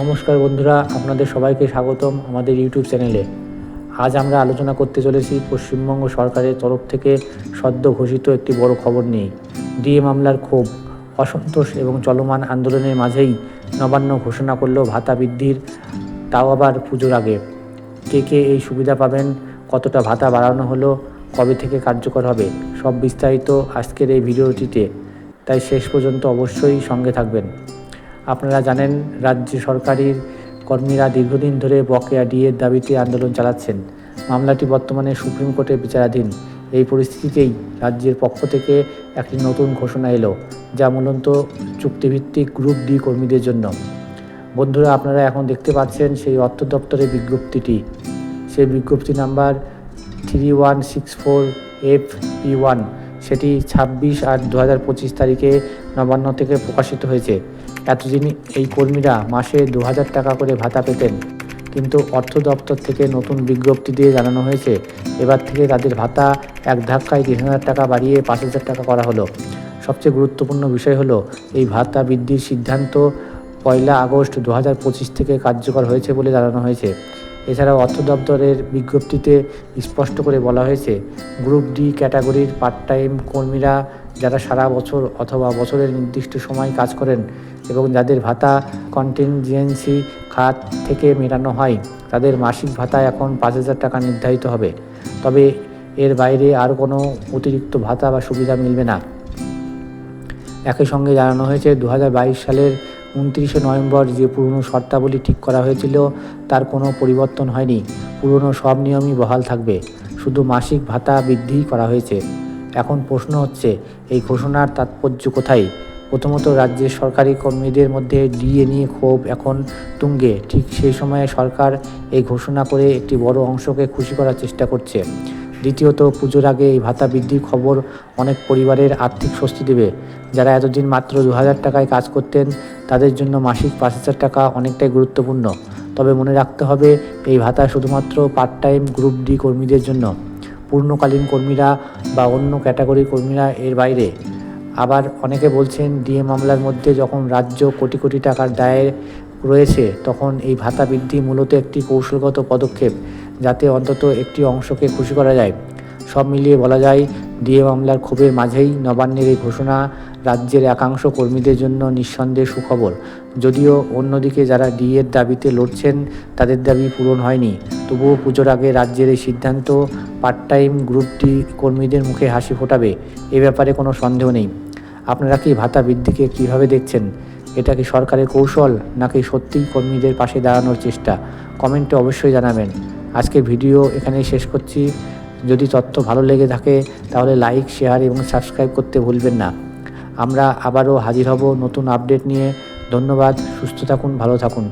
নমস্কার বন্ধুরা, আপনাদের সবাইকে স্বাগতম আমাদের ইউটিউব চ্যানেলে। আজ আমরা আলোচনা করতে চলেছি পশ্চিমবঙ্গ সরকারের তরফ থেকে সদ্য ঘোষিত একটি বড় খবর নিয়ে। ডিএ মামলার ক্ষোভ, অসন্তোষ এবং চলমান আন্দোলনের মাঝেই নবান্ন ঘোষণা করল ভাতা বৃদ্ধির, তাও আবার পুজোর আগে। কে কে এই সুবিধা পাবেন, কতটা ভাতা বাড়ানো হলো, কবে থেকে কার্যকর হবে, সব বিস্তারিত আজকের এই ভিডিওটিতে। তাই শেষ পর্যন্ত অবশ্যই সঙ্গে থাকবেন। আপনারা জানেন, রাজ্য সরকারের কর্মীরা দীর্ঘদিন ধরে বকেয়া ডিএর দাবিতে আন্দোলন চালাচ্ছেন। মামলাটি বর্তমানে সুপ্রিম কোর্টে বিচারাধীন। এই পরিস্থিতিতেই রাজ্যের পক্ষ থেকে একটি নতুন ঘোষণা এলো, যা মূলত চুক্তিভিত্তিক গ্রুপ ডি কর্মীদের জন্য। বন্ধুরা, আপনারা এখন দেখতে পাচ্ছেন সেই অর্থ দপ্তরের বিজ্ঞপ্তিটি। সেই বিজ্ঞপ্তি number three one six four F P one. সেটি ছাব্বিশ আট দু হাজার পঁচিশ তারিখে নবান্ন থেকে প্রকাশিত হয়েছে। এতদিন এই কর্মীরা মাসে দু হাজার টাকা করে ভাতা পেতেন। কিন্তু অর্থ দপ্তর থেকে নতুন বিজ্ঞপ্তি দিয়ে জানানো হয়েছে, এবার থেকে তাদের ভাতা এক ধাক্কায় তিন হাজার টাকা বাড়িয়ে পাঁচ হাজার টাকা করা হলো। সবচেয়ে গুরুত্বপূর্ণ বিষয় হলো, এই ভাতা বৃদ্ধির সিদ্ধান্ত পয়লা আগস্ট দু হাজার পঁচিশ থেকে কার্যকর হয়েছে বলে জানানো হয়েছে। এছাড়াও অর্থ দপ্তরের বিজ্ঞপ্তিতে স্পষ্ট করে বলা হয়েছে, গ্রুপ ডি ক্যাটাগরির পার্ট টাইম কর্মীরা যারা সারা বছর অথবা বছরের নির্দিষ্ট সময় কাজ করেন এবং যাদের ভাতা কন্টিনজেন্সি খাত থেকে মেটানো হয়, তাদের মাসিক ভাতা এখন পাঁচ হাজার টাকা নির্ধারিত হবে। তবে এর বাইরে আর কোনো অতিরিক্ত ভাতা বা সুবিধা মিলবে না। একই সঙ্গে জানানো হয়েছে দু হাজার বাইশ সালের উনত্রিশে নভেম্বর যে পুরনো শর্তাবলী ঠিক করা হয়েছিল, তার কোনো পরিবর্তন হয়নি। পুরনো সব নিয়মই বহাল থাকবে। শুধু মাসিক ভাতা বৃদ্ধি করা হয়েছে। এখন প্রশ্ন হচ্ছে, এই ঘোষণার তাৎপর্য কোথায়? প্রথমত রাজ্যের সরকারি কর্মীদের মধ্যে ডিএ নিয়ে ক্ষোভ এখন তুঙ্গে। ঠিক সেই সময়ে সরকার এই ঘোষণা করে একটি বড় অংশকে খুশি করার চেষ্টা করছে। দ্বিতীয়ত, পুজোর আগে এই ভাতা বৃদ্ধির খবর অনেক পরিবারের আর্থিক স্বস্তি দেবে। যারা এতদিন মাত্র দু হাজার টাকায় কাজ করতেন, তাদের জন্য মাসিক পাঁচ হাজার টাকা অনেকটাই গুরুত্বপূর্ণ। তবে মনে রাখতে হবে, এই ভাতা শুধুমাত্র পার্ট টাইম গ্রুপ ডি কর্মীদের জন্য। পূর্ণকালীন কর্মীরা বা অন্য ক্যাটাগরির কর্মীরা এর বাইরে। আবার অনেকে বলছেন, ডিএ মামলার মধ্যে যখন রাজ্য কোটি কোটি টাকার দায়ে রয়েছে, তখন এই ভাতা বৃদ্ধি মূলত একটি কৌশলগত পদক্ষেপ। যাতে অন্তত একটি অংশকে খুশি করা যায়। সব মিলিয়ে বলা যায়, ডিএ মামলার ক্ষোভের মাঝেই নবান্নের এই ঘোষণা রাজ্যের একাংশ কর্মীদের জন্য নিঃসন্দেহে সুখবর। যদিও অন্যদিকে যারা ডিএর দাবিতে লড়ছেন, তাদের দাবি পূরণ হয়নি। তবুও পুজোর আগে রাজ্যের এই সিদ্ধান্ত পার্ট টাইম গ্রুপটি কর্মীদের মুখে হাসি ফোটাবে, এ ব্যাপারে কোনো সন্দেহ নেই। আপনারা কি ভাতা বৃদ্ধিকে কীভাবে দেখছেন? এটা কি সরকারের কৌশল, নাকি সত্যিই কর্মীদের পাশে দাঁড়ানোর চেষ্টা? কমেন্টে অবশ্যই জানাবেন। আজকের ভিডিও এখানেই শেষ করছি। যদি তথ্য ভালো লেগে থাকে, তাহলে লাইক শেয়ার এবং সাবস্ক্রাইব করতে ভুলবেন না। আমরা আবারও হাজির হব নতুন আপডেট নিয়ে। ধন্যবাদ, সুস্থ থাকুন, ভালো থাকুন।